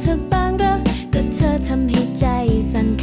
เธอบ้างก็ก็เธอทำให้ใจสั่นข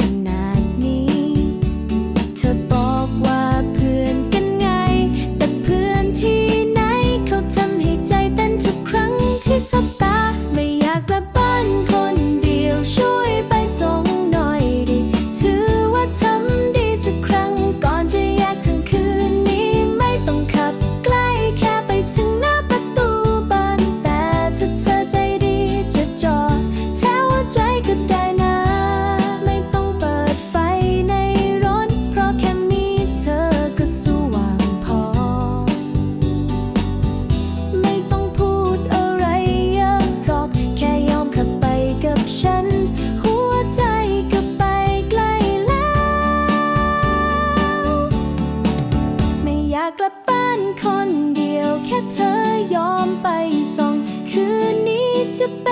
านคนเดียวแค่เธอยอมไปส่งคืนนี้จะเป็น